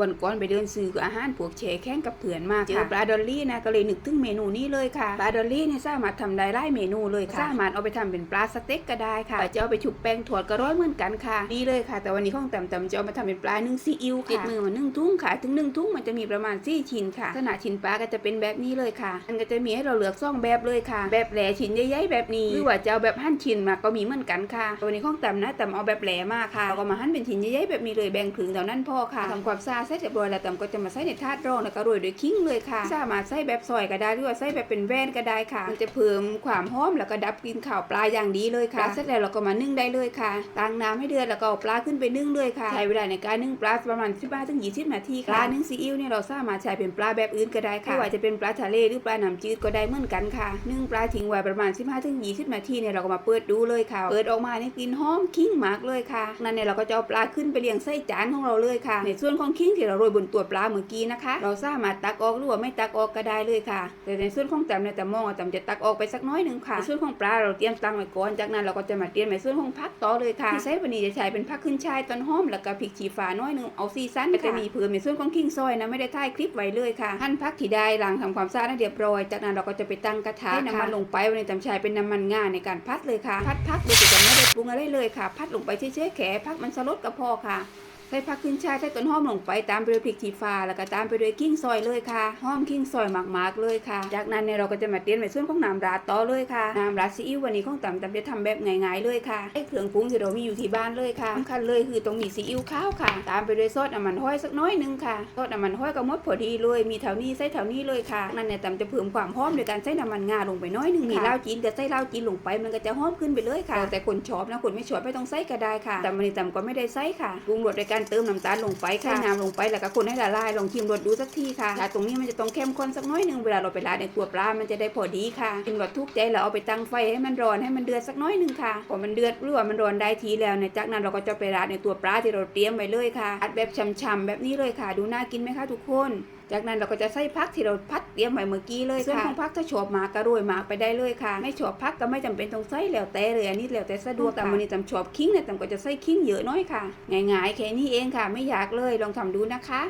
วันก่อนไปเดินซื้ออาหารพวกแช่แข็งกับเพื่อนมากเจอปลาดอลลี่นะก็เลยนึกถึงเมนูนี้เลยค่ะปลาดอลลี่เนี่ยสามารถทำได้หลายเมนูเลยค่ะสามารถเอาไปทำเป็นปลาสเต็กก็ได้ค่ะจะเอาไปชุบแป้งทอดก็ร้อยเหมือนกันค่ะดีเลยค่ะ แต่วันนี้ข้องต่ำๆจะเอามาทำเป็นปลานึ่งซีอิ๊วค่ะติดมือมานึ่งทุ่งค่ะถึงหนึ่งทุ่งมันจะมีประมาณสี่ชิ้นค่ะขนาดชิ้นปลาก็จะเป็นแบบนี้เลยค่ะมันก็จะมีให้เราเลือกซ่องแบบเลยค่ะ แบบแหลชิ้นใหญ่ๆแบบนี้หรือว่าจะเอาแบบหั่นชิ้นมาก็มีเหมือนกันค่ะวันนี้ข้องต่ำนะต่ำเอาแบบแหลมากค่ะเราก็มาหั่นเป็นชิ้นใหญ่ๆแบบนี้เลยแบ่งครึ่งเท่านั้นพอค่ะทำความสะอาดเสร็จเรียบร้อยแล้วต่ำก็จะมาใส่ในถาดรองแล้วก็โรยด้วยขิงเลยค่ะสามารถใส่แบบซอยก็ได้หรือว่าใส่แบบเป็นแว่นก็ได้ค่ะ มันจะเพิ่มความหอมแล้วก็ดับกลิ่นข่าวปลาอย่างดีเลยค่ะเสร็จแล้วเราก็มานึ่งได้เลยค่ะตั้งน้ำให้เดือดแล้วก็เอาปลาขึ้นไปนึ่งเลยค่ะใช้เวลาในการนึ่งปลาประมาณ15ถึง20นาทีค่ะปลานึ่งซีอิ๊วเนี่ยเราสามารถใช้เป็นปลาแบบอื่นก็ได้ค่ะไม่ว่าจะเป็นปลาทะเลหรือปลาน้ำจืดก็ได้เหมือนกันค่ะนึ่งปลาทิ้งไว้ประมาณ 15ถึง20นาทีเนี่ยเราก็มาเปิดดูเลยค่ะ เปิดออกมาเนี่ยกลิ่นหอมขิงมากเลยค่ะ นั่นเนี่ยเราก็จะเอาปลาขึ้นไปเรียงใส่จานของเราเลยค่ะ ในส่วนของขิงที่เราโรยบนตัวปลาเมื่อกี้นะคะ เราสามารถตักออกหรือว่าไม่ตักออกก็ได้เลยค่ะ แต่ในส่วนของแตมเนี่ยแต่มองว่าแตมจะตักออกไปสักน้อยหนึ่งค่ะในส่วนของปลาเราเตรียมตังไว้ก่อนจากนั้นเราก็จะมาเตรียมในส่วนของผักต่อเลยค่ะที่ใช้วันนี้จะใช้เป็นผักขึ้นช่ายต้นหอมแล้วก็พริกชี้ฟ้าน้อยหนึ่งเอาซีซันจะมีเพิ่มในส่วนของขิงซอยนะไม่ได้ถ่ายคลิปไว้เลยค่ะหั่นผักที่ได้ล้างทำความสะอาดให้เรียบร้อย จากนั้นเราก็จะไปตั้งกระทะให้น้ำมันลงไปวันนี้แตมใช้เป็นน้ำมันงาในการพัดเลยค่ะ พัดพักโดยที่จะไม่ได้ปรุงอะไรเลยค่ะ พัดลงไปเฉยๆแค่พักมันสลดก็พอค่ะ ใส่ผักขึ้นช่ายใส่ต้นหอมลงไปตามไปด้วยพริกชี้ฟ้าแล้วก็ตามไปด้วยกิ้งซอยเลยค่ะหอมกิ้งซอยมากๆเลยค่ะ จากนั้นเนี่ยเราก็จะมาเตรียมในส่วนของน้ำราดต่อเลยค่ะน้ำราดซีอิ๊ววันนี้ของต่ำต่ำจะทำแบบง่ายๆเลยค่ะไอ้เครื่องปรุงที่เรามีอยู่ที่บ้านเลยค่ะสำคัญเลยคือต้องมีซีอิ๊วขาวค่ะ ตามไปด้วยซอสน้ำมันห้อยสักน้อยหนึงค่ะซอสน้ำมันห้อยก็หมดพอดีเลย มีเท่านี้ใส่เท่านี้เลยค่ะนั่นเนี่ยต่ำจะเพิ่มความหอมโดยการใส่น้ำมันงาลงไปน้อยหนึงมีเหล้าจีนก็ใส่เหล้าจีนลงไปมันก็จะหอมขึ้นไปเลยค่ะ แต่คนชอบนะคนไม่ชอบไม่ต้องใส่ก็ได้ค่ะแต่วันนี้ต่ำก็ไม่ได้ใส่ค่ะปรุงรสโดยการเติมน้ำตาลลงไปค่ะน้ำลงไปแล้วก็คนให้ละลายลองชิมรสดูสักทีค่ะแต่ตรงนี้มันจะต้องเข้มข้นสักน้อยหนึงเวลาเราไปราดในตัวปลา มันจะได้พอดีค่ะชิมรสทุกใจแล้วเอาไปตั้งไฟให้มันร้อนให้มันเดือดสักน้อยหนึงค่ะพอมันเดือดหรือว่ามันร้อนได้ทีแล้วเนี่ยจากนั้นเราก็จะไปราดในตัวปลาที่เราเตรียมไว้เลยค่ะอัดแบบช่ำๆแบบนี้เลยค่ะ ดูน่ากินไหมคะทุกคนจากนั้นเราก็จะใส่พักที่เราพัดเตรียมไว้เมื่อกี้เลยค่ะส่วนของพักถ้าชอบหมากก็โรยหมากไปได้เลยค่ะ ไม่ชอบพักก็ไม่จำเป็นต้องใส่แล้วแต่เลยอันนี้แล้วแต่สะดวกแต่วันนี้จำชอบคิงเนี่ยจำก็จะใส่คิงเยอะน้อยค่ะ ง่ายๆแค่นี้เองค่ะ ไม่อยากเลยลองทำดูนะคะ